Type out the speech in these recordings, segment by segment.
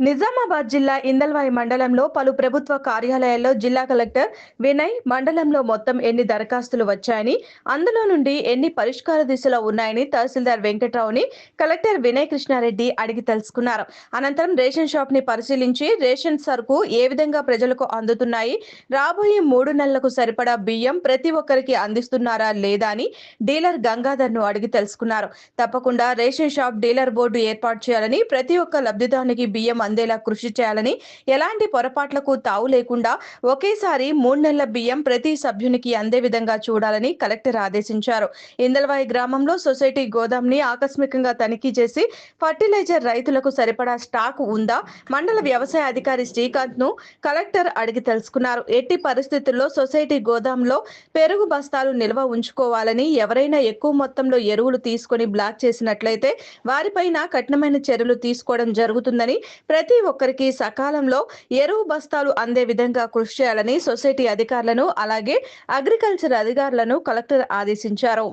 నిజామాబాద్ జిల్లా ఇందల్వాయి మండలంలో పలు ప్రభుత్వ కార్యాలయాల్లో జిల్లా కలెక్టర్ వినయ్ మండలంలో మొత్తం ఎన్ని దరఖాస్తులు వచ్చాయని అందులో నుండి ఎన్ని పరిష్కార దిశలో ఉన్నాయని తహసీల్దార్ వెంకట్రావుని కలెక్టర్ వినయ్ కృష్ణారెడ్డి అడిగి తెలుసుకున్నారు. అనంతరం రేషన్ షాప్ని పరిశీలించి రేషన్ సరుకు ఏ విధంగా ప్రజలకు అందుతున్నాయి రాబోయే మూడు నెలలకు సరిపడా బియ్యం ప్రతి ఒక్కరికి అందిస్తున్నారా లేదా అని డీలర్ గంగాధర్ను అడిగి తెలుసుకున్నారు. తప్పకుండా రేషన్ షాప్ డీలర్ బోర్డు ఏర్పాటు చేయాలని ప్రతి ఒక్క లబ్ధిదారునికి బియ్యం అందేలా కృషి చేయాలని ఎలాంటి పొరపాట్లకు తావు లేకుండా ఒకేసారి మూడు నెలల బియ్యం ప్రతి సభ్యునికి అందే విధంగా చూడాలని కలెక్టర్ ఆదేశించారు. ఇందల్వాయి గ్రామంలో సొసైటీ గోదాంని ఆకస్మికంగా తనిఖీ చేసి ఫర్టిలైజర్ రైతులకు సరిపడా స్టాక్ ఉందా? మండల వ్యవసాయ అధికారి శ్రీకాంత్ను కలెక్టర్ అడిగి తెలుసుకున్నారు. ఎట్టి పరిస్థితుల్లో సొసైటీ గోదాంలో పెరుగు బస్తాలు నిల్వ ఉంచుకోవాలని ఎవరైనా ఎక్కువ మొత్తంలో ఎరువులు తీసుకొని బ్లాక్ చేసినట్లయితే వారిపైన కఠినమైన చర్యలు తీసుకోవడం జరుగుతుందని ప్రతి ఒక్కరికి సకాలంలో ఎరువు బస్తాలు అందే విధంగా కృషి చేయాలని సొసైటీ అధికారులను అలాగే అగ్రికల్చర్ అధికారులను కలెక్టర్ ఆదేశించారు.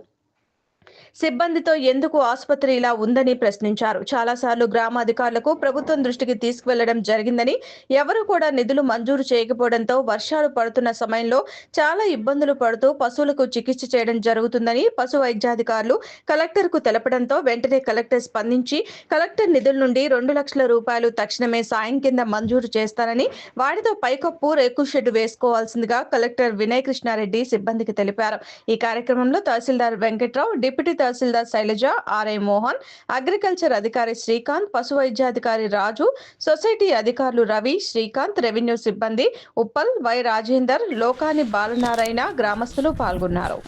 సిబ్బందితో ఎందుకు ఆసుపత్రి ఇలా ఉందని ప్రశ్నించారు. చాలాసార్లు గ్రామ అధికారులకు ప్రభుత్వం దృష్టికి తీసుకువెళ్ళడం జరిగిందని ఎవరు కూడా నిధులు మంజూరు చేయకపోవడంతో వర్షాలు పడుతున్న సమయంలో చాలా ఇబ్బందులు పడుతూ పశువులకు చికిత్స చేయడం జరుగుతుందని పశు వైద్యాధికారులు కలెక్టర్కు తెలపడంతో వెంటనే కలెక్టర్ స్పందించి కలెక్టర్ నిధుల నుండి రెండు లక్షల రూపాయలు తక్షణమే సాయం కింద మంజూరు చేస్తానని వాటితో పైకప్పు రేకు షెడ్ వేసుకోవాల్సిందిగా కలెక్టర్ వినయ్ కృష్ణారెడ్డి సిబ్బందికి తెలిపారు. ఈ కార్యక్రమంలో tahsildar Venkatrao deputy tahsildar Sailaja RI Mohan agriculture అధికారి శ్రీకాంత్ పశు వైద్యాధికారి రాజు సొసైటీ అధికారులు రవి శ్రీకాంత్ రెవెన్యూ సిబ్బంది ఉప్పల్ వై రాజేందర్ లోకాని బాలనారాయణ గ్రామస్తులు పాల్గొన్నారు.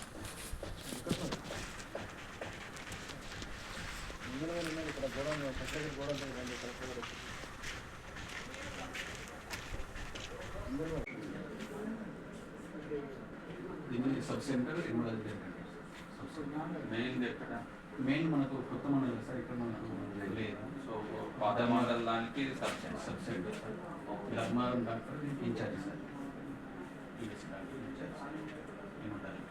సబ్ సెంటర్ ఇది కూడా అదే సబ్ సెంటర్ మెయిన్ ఎక్కడ మెయిన్ మనకు కొత్త మండలం సార్ ఇక్కడ మనకు లేదు. సో పాత మండలం దానికి sub centre sub doctor incharge sir. PH doctor incharge ఏమంటారు?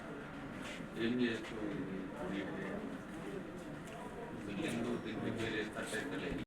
ఏం చేయొచ్చు ఇది? బిల్డింగ్ దీనికి వేరే ఖర్చు అయితే లేదు.